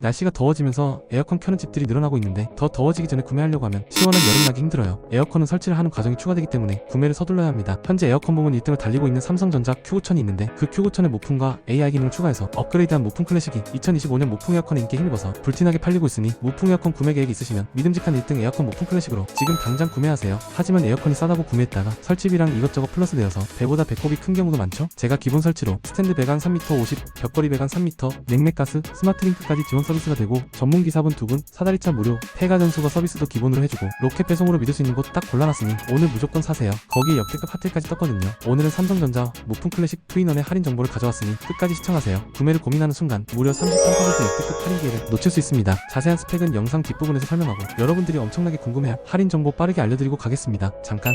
날씨가 더워지면서 에어컨 켜는 집들이 늘어나고 있는데 더 더워지기 전에 구매하려고 하면 시원한 여름 나기 힘들어요. 에어컨은 설치를 하는 과정이 추가되기 때문에 구매를 서둘러야 합니다. 현재 에어컨 부문 1등을 달리고 있는 삼성전자 Q9000이 있는데 그 Q9000의 모품과 AI 기능을 추가해서 업그레이드한 모품 클래식이 2025년 모품 에어컨의 인기에 힘입어서 불티나게 팔리고 있으니 모품 에어컨 구매 계획이 있으시면 믿음직한 1등 에어컨 모품 클래식으로 지금 당장 구매하세요. 하지만 에어컨이 싸다고 구매했다가 설치비랑 이것저것 플러스 되어서 배보다 배꼽이 큰 경우도 많죠? 제가 기본 설치로 스탠드 배관 3m 50, 벽걸이 배관 3m, 냉매가스, 스마트링크까지 지원 서비스가 되고 전문 기사분 2분, 사다리차 무료, 폐가 전수거 서비스도 기본으로 해주고 로켓 배송으로 믿을 수 있는 곳 딱 골라놨으니 오늘 무조건 사세요. 거기에 역대급 핫딜까지 떴거든요. 오늘은 삼성전자 모품 클래식 투인원의 할인 정보를 가져왔으니 끝까지 시청하세요. 구매를 고민하는 순간 무려 33% 역대급 할인 기회를 놓칠 수 있습니다. 자세한 스펙은 영상 뒷부분에서 설명하고 여러분들이 엄청나게 궁금해할 할인 정보 빠르게 알려드리고 가겠습니다. 잠깐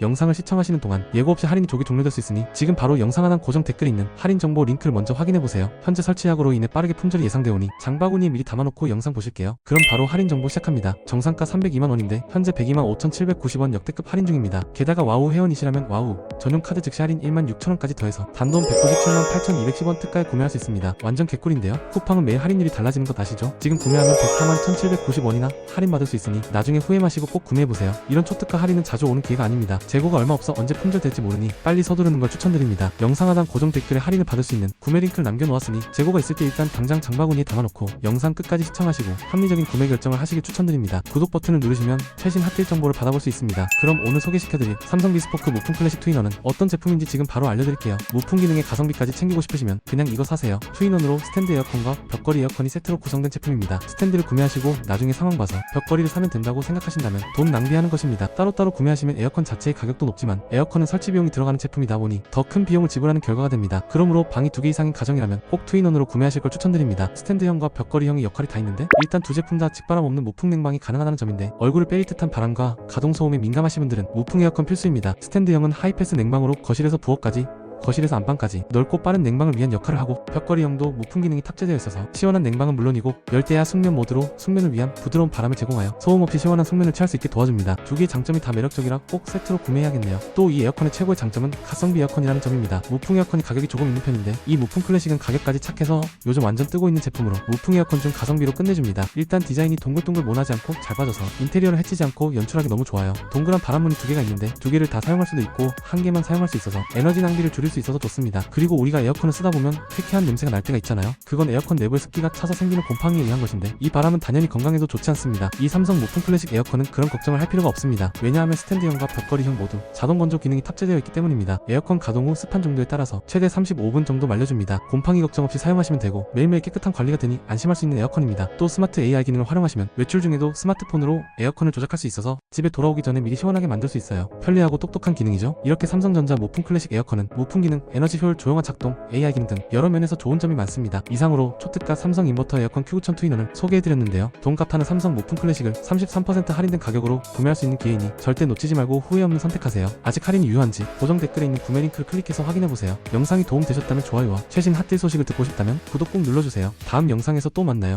영상을 시청하시는 동안 예고 없이 할인이 조기 종료될 수 있으니 지금 바로 영상 하단 고정 댓글에 있는 할인 정보 링크를 먼저 확인해보세요. 현재 설치약으로 인해 빠르게 품절이 예상되오니 장바구니에 미리 담아놓고 영상 보실게요. 그럼 바로 할인 정보 시작합니다. 정상가 302만원인데 현재 102만 5,790원 역대급 할인 중입니다. 게다가 와우 회원이시라면 와우 전용 카드 즉시 할인 1만 6천원까지 더해서 단돈 197만 8,210원 특가에 구매할 수 있습니다. 완전 개꿀인데요. 쿠팡은 매일 할인율이 달라지는 것 아시죠? 지금 구매하면 104만 1,790원이나 할인받을 수 있으니 나중에 후회 마시고 꼭 구매해보세요. 이런 초특가 할인은 자주 오는 기회가 아닙니다. 재고가 얼마 없어 언제 품절될지 모르니 빨리 서두르는 걸 추천드립니다. 영상 하단 고정 댓글에 할인을 받을 수 있는 구매 링크를 남겨놓았으니 재고가 있을 때 일단 당장 장바구니에 담아놓고 영상 끝까지 시청하시고 합리적인 구매 결정을 하시길 추천드립니다. 구독 버튼을 누르시면 최신 핫딜 정보를 받아볼 수 있습니다. 그럼 오늘 소개시켜드릴 삼성 비스포크 무풍 클래식 트윈원은 어떤 제품인지 지금 바로 알려드릴게요. 무풍 기능에 가성비까지 챙기고 싶으시면 그냥 이거 사세요. 트윈원으로 스탠드 에어컨과 벽걸이 에어컨이 세트로 구성된 제품입니다. 스탠드를 구매하시고 나중에 상황 봐서 벽걸이를 사면 된다고 생각하신다면 돈 낭비하는 것입니다. 따로따로 구매하시면 에어컨 자체의 가격도 높지만 에어컨은 설치 비용이 들어가는 제품이다 보니 더 큰 비용을 지불하는 결과가 됩니다. 그러므로 방이 두 개 이상인 가정이라면 꼭 트윈원으로 구매하실 걸 추천드립니다. 스탠드형과 벽걸이형의 역할이 다 있는데 일단 두 제품 다 직바람 없는 무풍 냉방이 가능하다는 점인데 얼굴을 빼일 듯한 바람과 가동 소음에 민감하신 분들은 무풍 에어컨 필수입니다. 스탠드형은 하이패스 냉방으로 거실에서 부엌까지 거실에서 안방까지 넓고 빠른 냉방을 위한 역할을 하고 벽걸이형도 무풍 기능이 탑재되어 있어서 시원한 냉방은 물론이고 열대야 숙면 모드로 숙면을 위한 부드러운 바람을 제공하여 소음 없이 시원한 숙면을 취할 수 있게 도와줍니다. 두 개의 장점이 다 매력적이라 꼭 세트로 구매해야겠네요. 또 이 에어컨의 최고의 장점은 가성비 에어컨이라는 점입니다. 무풍 에어컨이 가격이 조금 있는 편인데 이 무풍 클래식은 가격까지 착해서 요즘 완전 뜨고 있는 제품으로 무풍 에어컨 중 가성비로 끝내줍니다. 일단 디자인이 동글동글 모나지 않고 잘 빠져서 인테리어를 해치지 않고 연출하기 너무 좋아요. 동그란 바람문이 두 개가 있는데 두 개를 다 사용할 수도 있고 한 개만 사용할 수 있어서 에너지 낭비를 줄일 수 있어서 좋습니다. 그리고 우리가 에어컨을 쓰다 보면 쾌쾌한 냄새가 날 때가 있잖아요. 그건 에어컨 내부의 습기가 차서 생기는 곰팡이에 의한 것인데 이 바람은 당연히 건강에도 좋지 않습니다. 이 삼성 무풍 클래식 에어컨은 그런 걱정을 할 필요가 없습니다. 왜냐하면 스탠드형과 벽걸이형 모두 자동 건조 기능이 탑재되어 있기 때문입니다. 에어컨 가동 후 습한 정도에 따라서 최대 35분 정도 말려줍니다. 곰팡이 걱정 없이 사용하시면 되고 매일매일 깨끗한 관리가 되니 안심할 수 있는 에어컨입니다. 또 스마트 AI 기능을 활용하시면 외출 중에도 스마트폰으로 에어컨을 조작할 수 있어서 집에 돌아오기 전에 미리 시원하게 만들 수 있어요. 편리하고 똑똑한 기능이죠. 이렇게 삼성전자 무풍 클래식 에어컨은 무풍 기능, 에너지 효율 조용한 작동, AI 기능 등 여러 면에서 좋은 점이 많습니다. 이상으로 초특가 삼성 인버터 에어컨 Q9000 투인원을 소개해드렸는데요. 돈값 하는 삼성 무풍 클래식을 33% 할인된 가격으로 구매할 수 있는 기회이니 절대 놓치지 말고 후회 없는 선택하세요. 아직 할인이 유효한지 고정 댓글에 있는 구매 링크를 클릭해서 확인해보세요. 영상이 도움되셨다면 좋아요와 최신 핫딜 소식을 듣고 싶다면 구독 꼭 눌러주세요. 다음 영상에서 또 만나요.